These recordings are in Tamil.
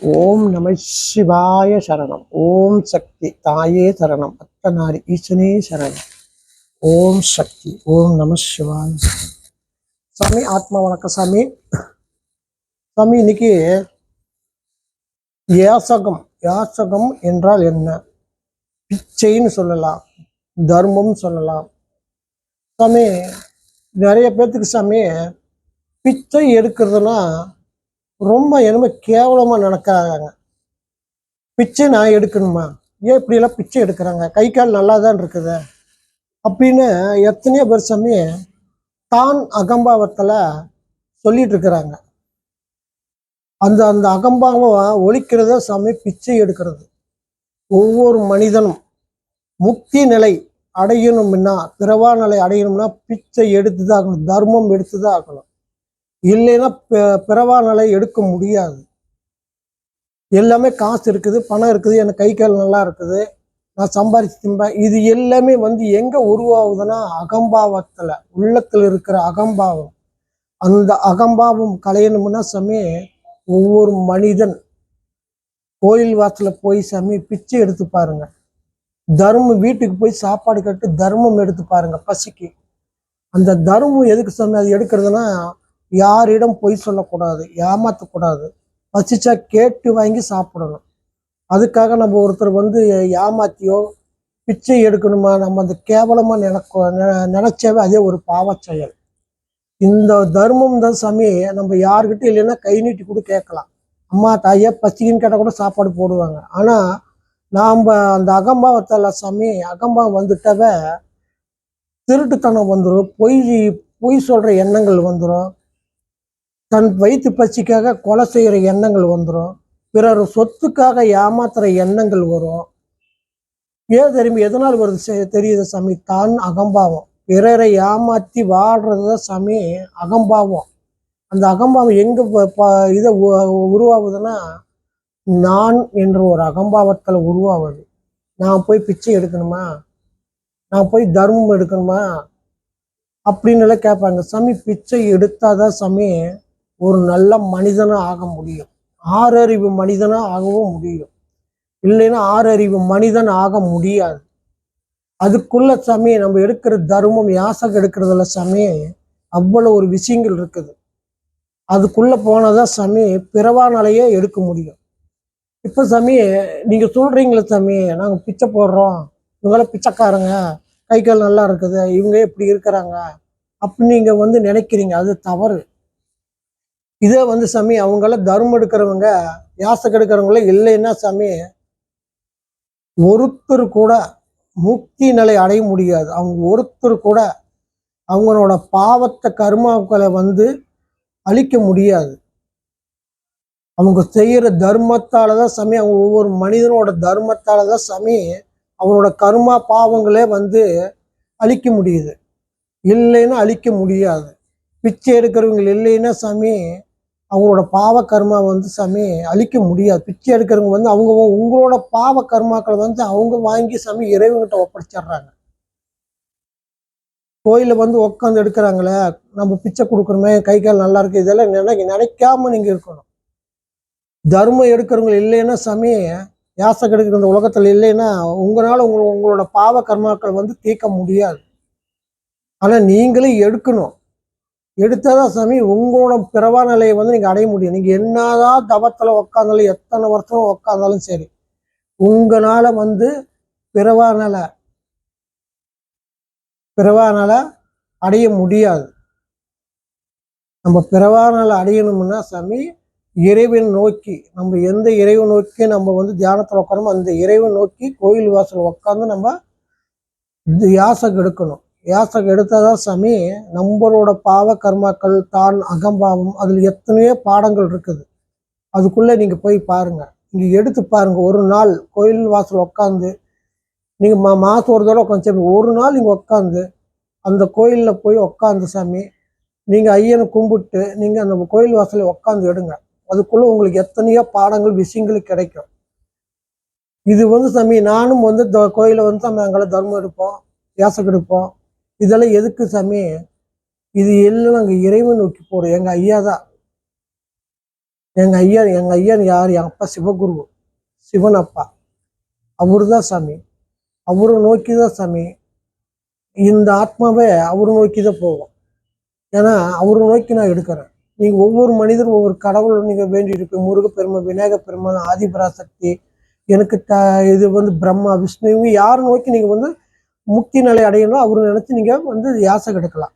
ஓம் நம சிவாய சரணம். ஓம் சக்தி தாயே சரணம். அத்தனாரி ஈசனே சரணம். ஓம் சக்தி ஓம் நம சிவாய சாமி ஆத்மா வணக்கம் சாமி. சாமி இன்னைக்கு யாசகம். யாசகம் என்றால் என்ன? பிச்சைன்னு சொல்லலாம். தர்மம் சொல்லலாம். சாமி நிறைய பேர்த்துக்கு சாமி பிச்சை எடுக்கிறதுனா ரொம்ப என்னமோ கேவலமா நடக்கிறாங்க பிச்சை நான் எடுக்கணுமா? ஏன் இப்படியெல்லாம் பிச்சை எடுக்கிறாங்க? கை கால் நல்லா தான் இருக்குது. அப்படின்னு எத்தனையோ பேர் சாமி தான் அகம்பாவத்துல சொல்லிட்டு இருக்கிறாங்க. அந்த அந்த அகம்பாவம் ஒழிக்கிறத சாமி பிச்சை எடுக்கிறது. ஒவ்வொரு மனிதனும் முக்தி நிலை அடையணும்னா பிறவா நிலை அடையணும்னா பிச்சை எடுத்து தான் ஆகணும் தர்மம் எடுத்து தான் ஆகணும். இல்லைன்னா பி- பிறவா நிலை எடுக்க முடியாது. எல்லாமே காசு இருக்குது பணம் இருக்குது எனக்கு கை கால் நல்லா இருக்குது நான் சம்பாரிச்சு திம்பேன். இது எல்லாமே வந்து எங்க உருவாகுதுன்னா அகம்பாவத்துல உள்ளத்துல இருக்கிற அகம்பாவம். அந்த அகம்பாவம் களையணும்னா சாமி ஒவ்வொரு மனிதன் கோயில் வாசல்ல போய் சாமி பிச்சை எடுத்து பாருங்க. தர்மம் வீட்டுக்கு போய் சாப்பாடு கட்டு தர்மம் எடுத்து பாருங்க பசிக்கு. அந்த தர்மம் எதுக்கு சாமி அது எடுக்கிறதுனா யாரிடம் பொய் சொல்லக்கூடாது ஏமாற்றக்கூடாது பசிச்சா கேட்டு வாங்கி சாப்பிடணும். அதுக்காக நம்ம ஒருத்தர் வந்து ஏமாத்தியோ பிச்சை எடுக்கணுமா நம்ம அந்த கேவலமாக நினைக்க நினை- நினைச்சாவே அதே ஒரு பாவ செயல் இந்த தர்மம் தான் சாமி நம்ம யாருக்கிட்ட இல்லைன்னா கை நீட்டி கூட கேட்கலாம். அம்மா தாயே பசிக்குன்னு கேட்டால் கூட சாப்பாடு போடுவாங்க. ஆனால் நாம் அந்த அகம்பாவத்தில் சாமி அகம்பாவம் வந்துட்டாவே திருட்டுத்தனம் வந்துடும் பொய் பொய் சொல்கிற எண்ணங்கள் வந்துடும் தன் வயிற்று பசிக்காக கொலை செய்கிற எண்ணங்கள் வந்துடும் பிறர் சொத்துக்காக ஏமாத்துற எண்ணங்கள் வரும். ஏன் தெரியும்? எதனால் வருது செ- தெரியுது சாமி? தான் அகம்பாவம். பிறரை ஏமாத்தி வாழ்றது தான் சாமி அகம்பாவம். அந்த அகம்பாவம் எங்க ப- இதை உருவாகுதுன்னா நான் என்ற ஒரு அகம்பாவத்தில் உருவாகுது. நான் போய் பிச்சை எடுக்கணுமா? நான் போய் தர்மம் எடுக்கணுமா? அப்படின்னு எல்லாம் கேட்பாங்க. சாமி பிச்சை எடுத்தாதான் சாமி ஒரு நல்ல மனிதனாக ஆக முடியும். ஆறறிவு மனிதனாக ஆகவும் முடியும். இல்லைன்னா ஆறறிவு மனிதன் ஆக முடியாது. அதுக்குள்ள சாமி நம்ம எடுக்கிற தர்மம் யாசகம் எடுக்கிறதுல சாமி அவ்வளோ ஒரு விஷயங்கள் இருக்குது. அதுக்குள்ள போனதான் சாமி பிறவானாலேயே எடுக்க முடியும். இப்போ சாமி நீங்கள் சொல்கிறீங்களே சாமி நாங்கள் பிச்சை போடுறோம் இவங்களாம் பிச்சைக்காரங்க கை கால் நல்லா இருக்குது இவங்க இப்படி இருக்கிறாங்க அப்படின்னு நீங்கள் வந்து நினைக்கிறீங்க. அது தவறு. இதே வந்து சாமி அவங்கள தர்மம் எடுக்கிறவங்க யாசகம் எடுக்கிறவங்கள இல்லைன்னா சாமி ஒருத்தர் கூட முக்தி நிலை அடைய முடியாது. அவங்க ஒருத்தர் கூட அவங்களோட பாவத்தை கர்மாக்களை வந்து அழிக்க முடியாது. அவங்க செய்கிற தர்மத்தால தான் சாமி அவங்க ஒவ்வொரு மனிதனோட தர்மத்தால தான் சாமி அவனோட கர்மா பாவங்களே வந்து அழிக்க முடியுது. இல்லைன்னா அழிக்க முடியாது. பிச்சை எடுக்கிறவங்க இல்லைன்னா சாமி அவங்களோட பாவ கர்மா வந்து சாமி அழிக்க முடியாது. பிச்சை எடுக்கிறவங்க வந்து அவங்க உங்களோட பாவ கர்மாக்களை வந்து அவங்க வாங்கி சாமி இறைவன்கிட்ட ஒப்படைச்சிடுறாங்க. கோயில வந்து உட்காந்து எடுக்கிறாங்களே நம்ம பிச்சை கொடுக்குறோமே கை கால் நல்லா இருக்கு இதெல்லாம் நினைக்க நினைக்காம நீங்க இருக்கணும். தர்மம் எடுக்கிறவங்க இல்லைன்னா சாமி யாசகம் கெடுக்கிற இந்த உலகத்துல இல்லைன்னா உங்களால உங்க உங்களோட பாவ கர்மாக்கள் வந்து தீர்க்க முடியாது. ஆனா நீங்களே எடுக்கணும். எடுத்தாதான் சாமி உங்களோட பிறவா நிலையை வந்து நீங்க அடைய முடியும். நீங்க என்னதான் தவத்துல உக்காந்தாலும் எத்தனை வருஷம் உக்காந்தாலும் சரி உங்களால வந்து பிறவா நிலை பிறவா நிலை அடைய முடியாது. நம்ம பிறவா நிலை அடையணும்னா சாமி இறைவன் நோக்கி நம்ம எந்த இறைவன் நோக்கி நம்ம வந்து தியானத்துல உட்காரமோ அந்த இறைவன் நோக்கி கோயில் வாசல் உட்காந்து நம்ம யாசம் எடுக்கணும். யாசகம் எடுத்தாதான் சாமி நம்மளோட பாவ கர்மாக்கள் தான் அகம்பாவம். அதில் எத்தனையோ பாடங்கள் இருக்குது. அதுக்குள்ளே நீங்கள் போய் பாருங்கள் இங்கே எடுத்து பாருங்கள் ஒரு நாள் கோயில் வாசல் உட்காந்து நீங்கள் மா மாதம் ஒரு தடவை உட்காந்து ஒரு நாள் இங்கே உட்காந்து அந்த கோயிலில் போய் உட்காந்து சாமி நீங்கள் ஐயனை கும்பிட்டு நீங்கள் அந்த கோயில் வாசலில் உட்காந்து எடுங்க. அதுக்குள்ளே உங்களுக்கு எத்தனையோ பாடங்கள் விஷயங்கள் கிடைக்கும். இது வந்து சாமி நானும் வந்து த- வந்து சாமி அங்கே தர்மம் எடுப்போம் யாசகம் எடுப்போம். இதெல்லாம் எதுக்கு சாமி? இது எல்லாம் நாங்கள் இறைவன் நோக்கி போகிறோம் எங்க ஐயா தான். எங்கள் ஐயா எங்கள் ஐயான்னு யார்? என் அப்பா சிவகுரு. சிவன் அப்பா. அவரு தான் சாமி. அவரை நோக்கி தான் சாமி. இந்த ஆத்மாவே அவரை நோக்கி தான் போகும். ஏன்னா அவரை நோக்கி நான் எடுக்கிறேன். நீங்கள் ஒவ்வொரு மனிதரும் ஒவ்வொரு கடவுளை நீங்கள் வேண்டி இருப்பீங்க முருகப்பெருமை விநாயக பெருமாள் ஆதிபராசக்தி எனக்கு த இது வந்து பிரம்மா விஷ்ணு இவங்க யாரை நோக்கி நீங்கள் வந்து முக்தி நிலை அடையணும் அவரை நினச்சி நீங்கள் வந்து யாசகம் எடுக்கலாம்.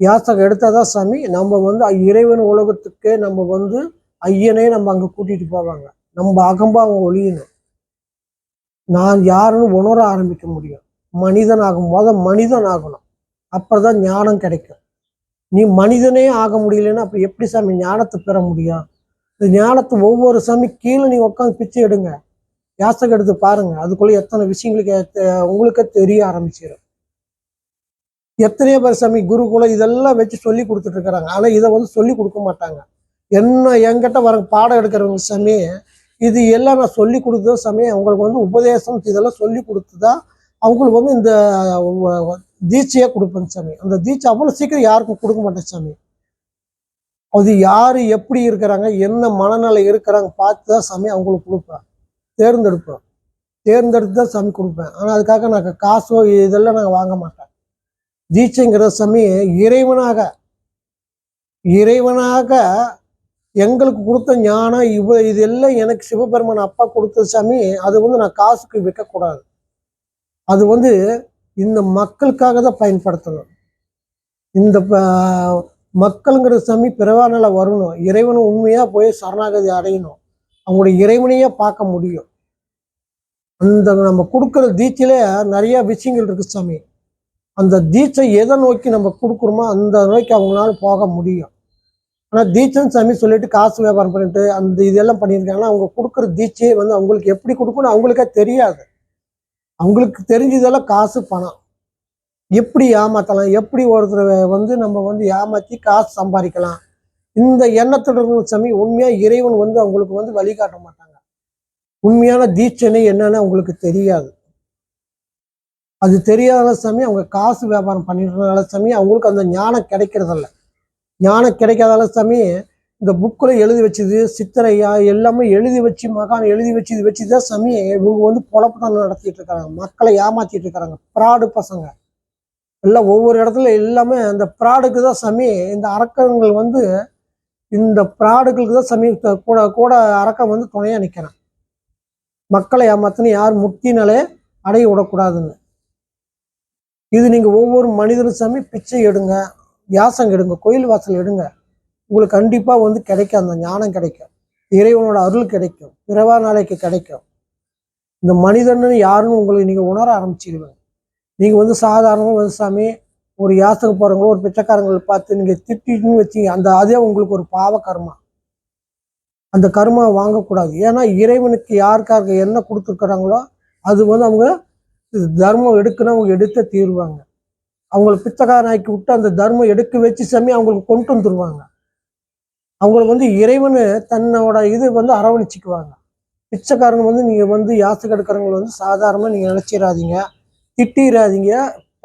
யாசகம் எடுத்தாதான் சாமி நம்ம வந்து இறைவன் உலகத்துக்கு நம்ம வந்து ஐயனே நம்ம அங்கே கூட்டிகிட்டு போவாங்க. நம்ம அகம்பாவம் ஒழியணும் நான் யாருன்னு உணர ஆரம்பிக்க முடியும். மனிதன் ஆகும் போத மனிதன் ஆகணும். அப்பதான் ஞானம் கிடைக்கும். நீ மனிதனே ஆக முடியலன்னா அப்ப எப்படி சாமி ஞானத்தை பெற முடியும்? இந்த ஞானத்தை ஒவ்வொரு சாமி கீழே நீ உட்காந்து பிச்சை எடுங்க. யாசகம் எடுத்து பாருங்க. அதுக்குள்ள எத்தனை விஷயங்களுக்கு உங்களுக்கே தெரிய ஆரம்பிச்சிடும் எத்தனையோ பேர் சாமி குருகுல இதெல்லாம் வச்சு சொல்லி கொடுத்துட்டு இருக்கிறாங்க. ஆனா இதை வந்து சொல்லி கொடுக்க மாட்டாங்க. என்ன என்கிட்ட வர பாடம் எடுக்கிறவங்க சாமி இது எல்லாம் நான் சொல்லி கொடுத்தது சாமி அவங்களுக்கு வந்து உபதேசம் இதெல்லாம் சொல்லி கொடுத்துதான் அவங்களுக்கு வந்து இந்த தீட்சையே கொடுப்பேன் சாமி. அந்த தீட்சை அவ்வளோ சீக்கிரம் யாருக்கும் கொடுக்க மாட்டேன் சாமி. அது யார் எப்படி இருக்கிறாங்க என்ன மனநிலை இருக்கிறாங்க பார்த்து தான் சாமி அவங்களுக்கு கொடுப்பேன். தேர்ந்தெடுப்பேன் தேர்ந்தெடுத்து தான் சாமி கொடுப்பேன். ஆனால் அதுக்காக நாங்கள் காசோ இதெல்லாம் நாங்கள் வாங்க மாட்டேன் தீட்சைங்கிற சாமி இறைவனாக இறைவனாக எங்களுக்கு கொடுத்த ஞானம் இவ இதெல்லாம் எனக்கு சிவபெருமான் அப்பா கொடுத்த சாமி அது வந்து நான் காசுக்கு விற்கக்கூடாது. அது வந்து இந்த மக்களுக்காக தான் பயன்படுத்தணும். இந்த மக்களுங்கிற சாமி பிறவானால வரணும். இறைவனை உண்மையாக போய் சரணாகதி அடையணும். அவங்களுடைய இறைவனையே பார்க்க முடியும். அந்த நம்ம கொடுக்குற தீட்சையில நிறைய விஷயங்கள் இருக்கு சாமி. அந்த தீட்சை எதை நோக்கி நம்ம கொடுக்குறோமோ அந்த நோக்கி அவங்களால போக முடியும். ஆனால் தீட்சைன்னு சாமி சொல்லிட்டு காசு வியாபாரம் பண்ணிட்டு அந்த இதெல்லாம் பண்ணியிருக்காங்கன்னா அவங்க கொடுக்குற தீட்சையை வந்து அவங்களுக்கு எப்படி கொடுக்கணும் அவங்களுக்கே தெரியாது. அவங்களுக்கு தெரிஞ்சதெல்லாம் காசு பணம். எப்படி ஏமாத்தலாம்? எப்படி ஒருத்தரை வந்து நம்ம வந்து ஏமாத்தி காசு சம்பாதிக்கலாம்? இந்த எண்ணத்துடன் இருக்கணும் சாமி. உண்மையா இறைவன் வந்து அவங்களுக்கு வந்து வழிகாட்ட மாட்டாங்க. உண்மையான தீட்சணை என்னன்னு அவங்களுக்கு தெரியாது. அது தெரியாத சமயம் அவங்க காசு வியாபாரம் பண்ணிடுறதுனால சமயம் அவங்களுக்கு அந்த ஞானம் கிடைக்கிறதில்ல. ஞானம் கிடைக்காதால சமயம் இந்த புக்கில் எழுதி வச்சது சித்திரையா எல்லாமே எழுதி வச்சு மகான் எழுதி வச்சு இது வச்சு தான் சாமி இவங்க வந்து பொழப்பு நடத்திட்டு இருக்காங்க. மக்களை ஏமாத்திட்டு இருக்காங்க. ப்ராடு பசங்க. எல்லாம் ஒவ்வொரு இடத்துல எல்லாமே அந்த ப்ராடுக்கு தான் சாமி இந்த அரக்கங்கள் வந்து இந்த ப்ராடுகளுக்கு தான் சாமி கூட கூட அரக்கம் வந்து துணையாக நிற்கிறேன் மக்களை ஏமாத்தினு யார் முக்தினாலே அடைய விடக்கூடாதுன்னு. இது நீங்கள் ஒவ்வொரு மனிதரும் சாமி பிச்சை எடுங்க யாசம் எடுங்க கோயில் வாசல் எடுங்க. உங்களுக்கு கண்டிப்பாக வந்து கிடைக்கும் அந்த ஞானம் கிடைக்கும். இறைவனோட அருள் கிடைக்கும் பிறவா நாளைக்கு கிடைக்கும். இந்த மனிதன்னு யாருன்னு உங்களுக்கு நீங்கள் உணர ஆரம்பிச்சிடுவீங்க. நீங்கள் வந்து சாதாரணமாக வந்து சாமி ஒரு யாசகம் போகிறவங்களோ ஒரு பிச்சைக்காரங்களை பார்த்து நீங்கள் திட்டின்னு வச்சீங்க அந்த அதே உங்களுக்கு ஒரு பாவ கர்மா. அந்த கர்மா வாங்கக்கூடாது. ஏன்னா இறைவனுக்கு யாருக்காருக்கு என்ன கொடுத்துருக்குறாங்களோ அது வந்து அவங்க தர்மம் எடுக்கணும் அவங்க எடுத்து தீருவாங்க. அவங்கள பிச்சைக்காரன் ஆக்கி விட்டு அந்த தர்மம் எடுக்க வச்சு சாமி அவங்களுக்கு கொண்டு வந்துருவாங்க. அவங்கள வந்து இறைவனு தன்னோட இது வந்து அரவணைச்சிக்குவாங்க. பிச்சைக்காரங்க வந்து நீங்கள் வந்து யாசு கெடுக்கிறவங்களை வந்து சாதாரணமாக நீங்கள் நினைச்சிடாதீங்க திட்டிடாதீங்க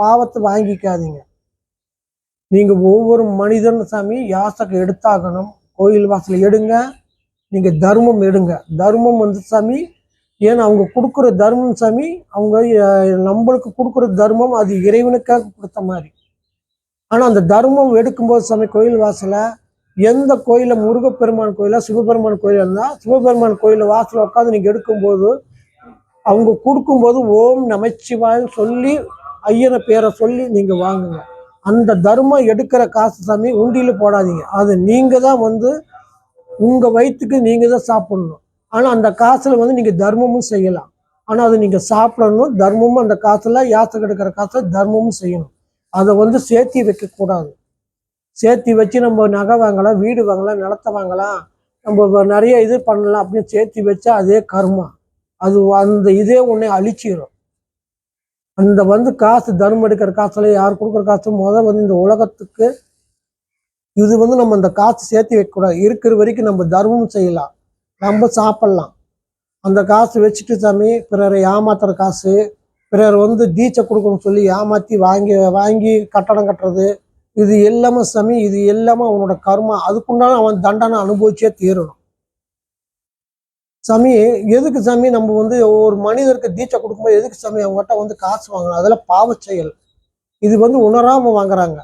பாவத்தை வாங்கிக்காதீங்க. நீங்கள் ஒவ்வொரு மனிதன் சாமி யாசகம் எடுத்தாகணும். கோயில் வாசல் எடுங்க. நீங்கள் தர்மம் எடுங்க. தர்மம் வந்து சாமி ஏன்னா அவங்க கொடுக்குற தர்மம் சாமி அவங்க நம்மளுக்கு கொடுக்குற தர்மம் அது இறைவனுக்காக கொடுத்த மாதிரி. ஆனால் அந்த தர்மம் எடுக்கும்போது சாமி கோயில் வாசலில் எந்த கோயிலில் முருகப்பெருமான் கோயிலா சிவபெருமான் கோயில் இருந்தால் சிவபெருமான் கோயிலில் வாசலில் உட்காந்து நீங்கள் எடுக்கும்போது அவங்க கொடுக்கும்போது ஓம் நமச்சிவாயன்னு சொல்லி ஐயனை பேரை சொல்லி நீங்கள் வாங்குங்க. அந்த தர்மம் எடுக்கிற காசு சாமி உண்டியில் போடாதீங்க. அது நீங்கள் தான் வந்து உங்க வயிற்றுக்கு நீங்க தான் சாப்பிடணும். ஆனால் அந்த காசில் வந்து நீங்கள் தர்மமும் செய்யலாம். ஆனால் அதை நீங்கள் சாப்பிடணும் தர்மமும் அந்த காசில் யாத்திரை எடுக்கிற காசில் தர்மமும் செய்யணும். அதை வந்து சேர்த்தி வைக்கக்கூடாது. சேர்த்தி வச்சு நம்ம நகை வாங்கலாம் வீடு வாங்கலாம் நிலத்தை வாங்கலாம். நம்ம நிறைய இது பண்ணலாம் அப்படின்னு சேர்த்தி வச்சா அதே கர்மா. அது அந்த இதே உன்னை அழிச்சிடும் அந்த வந்து காசு தர்மம் எடுக்கிற காசுல யார் கொடுக்குற காசு? முதல் வந்து இந்த உலகத்துக்கு இது வந்து நம்ம அந்த காசு சேர்த்து வைக்கக்கூடாது. இருக்கிற வரைக்கும் நம்ம தர்மம் செய்யலாம். நம்ம சாப்பிடலாம். அந்த காசு வச்சுட்டு சாமி பிறரை ஏமாத்துற காசு பிறர் வந்து தீச்சை கொடுக்கணும்னு சொல்லி ஏமாற்றி வாங்கி வாங்கி கட்டடம் கட்டுறது இது எல்லாமே சாமி இது எல்லாமே அவனோட கர்மா. அதுக்குண்டான அவன் தண்டனை அனுபவிச்சே தீரணும். சாமி எதுக்கு சாமி நம்ம வந்து ஒரு மனிதருக்கு தீட்சை கொடுக்கும்போது எதுக்கு சாமி அவங்ககிட்ட வந்து காசு வாங்கணும்? அதெல்லாம் பாவ செயல். இது வந்து உணராமல் வாங்குறாங்க.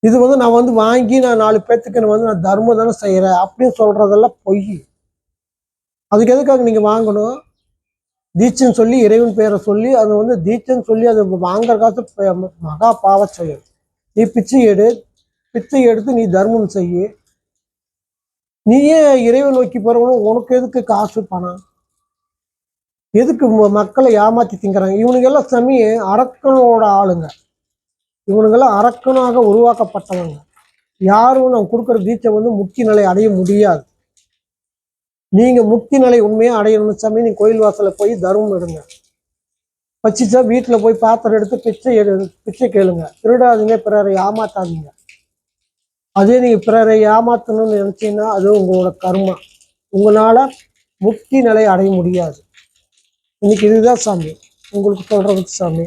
இது வந்து நான் வந்து வாங்கி நான் நாலு பேர்த்துக்கு நான் வந்து நான் தர்மம் தானே செய்கிறேன் அப்படின்னு சொல்கிறதெல்லாம் பொய். அதுக்கு எதுக்காக நீங்கள் வாங்கணும்? தீட்சைன்னு சொல்லி இறைவன் பேரை சொல்லி அது வந்து தீட்சைன்னு சொல்லி அது வாங்குற காசு மகா பாவ செயல். நீ பிச்சை எடு பிச்சை எடுத்து நீ தர்மம் செய்யு. நீயே இறைவன் நோக்கி போகிறவனும் உனக்கு எதுக்கு காசு பணம்? எதுக்கு ம- மக்களை ஏமாற்றி திங்கிறாங்க? இவனுங்கெல்லாம் சமயம் அரக்கனோட ஆளுங்க. இவனுங்களாம் அரக்கனாக உருவாக்கப்பட்டவங்க. யாரும் நம்ம கொடுக்குற தீட்சை வந்து முக்தி நிலை அடைய முடியாது. நீங்க முக்தி நிலை உண்மையா அடையணும் சாமி நீ கோயில் வாசலில் போய் தர்மம் எடுங்க. பச்சிச்சா வீட்டில் போய் பாத்திரம் எடுத்து பிச்சை எடு பிச்சை கேளுங்க. திருடாதீங்க பிறரை ஏமாத்தாதீங்க. அதே நீங்க பிறரை ஏமாத்தணும்னு நினைச்சீங்கன்னா அது உங்களோட கர்மா. உங்களால முக்தி நிலை அடைய முடியாது. இன்னைக்கு இதுதான் சாமி. உங்களுக்கு சொல்றது சாமி.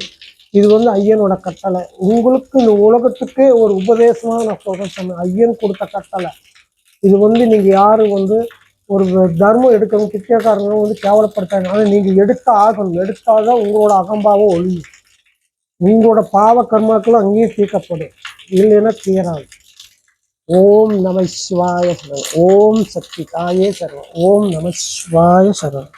இது வந்து ஐயனோட கட்டளை. உங்களுக்கு இந்த உலகத்துக்கே ஒரு உபதேசமாக நான் சொல்கிறேன் சொன்னேன் ஐயன் கொடுத்த கட்டளை. இது வந்து நீங்கள் யாரும் வந்து ஒரு தர்மம் எடுக்கணும் பிச்சைக்காரங்க வந்து கேவலப்படுத்தாங்க ஆனால் நீங்கள் எடுத்த ஆகணும். எடுத்தால் தான் உங்களோட அகம்பாவம் ஒழியும். உங்களோட பாவ கர்மாக்களும் அங்கேயும் தீர்க்கப்படும். இல்லைன்னா தீராது. ஓம் நம சிவாய சரணம். ஓம் சக்தி தாயே சரணம். ஓம் நம சிவாய சரணம்.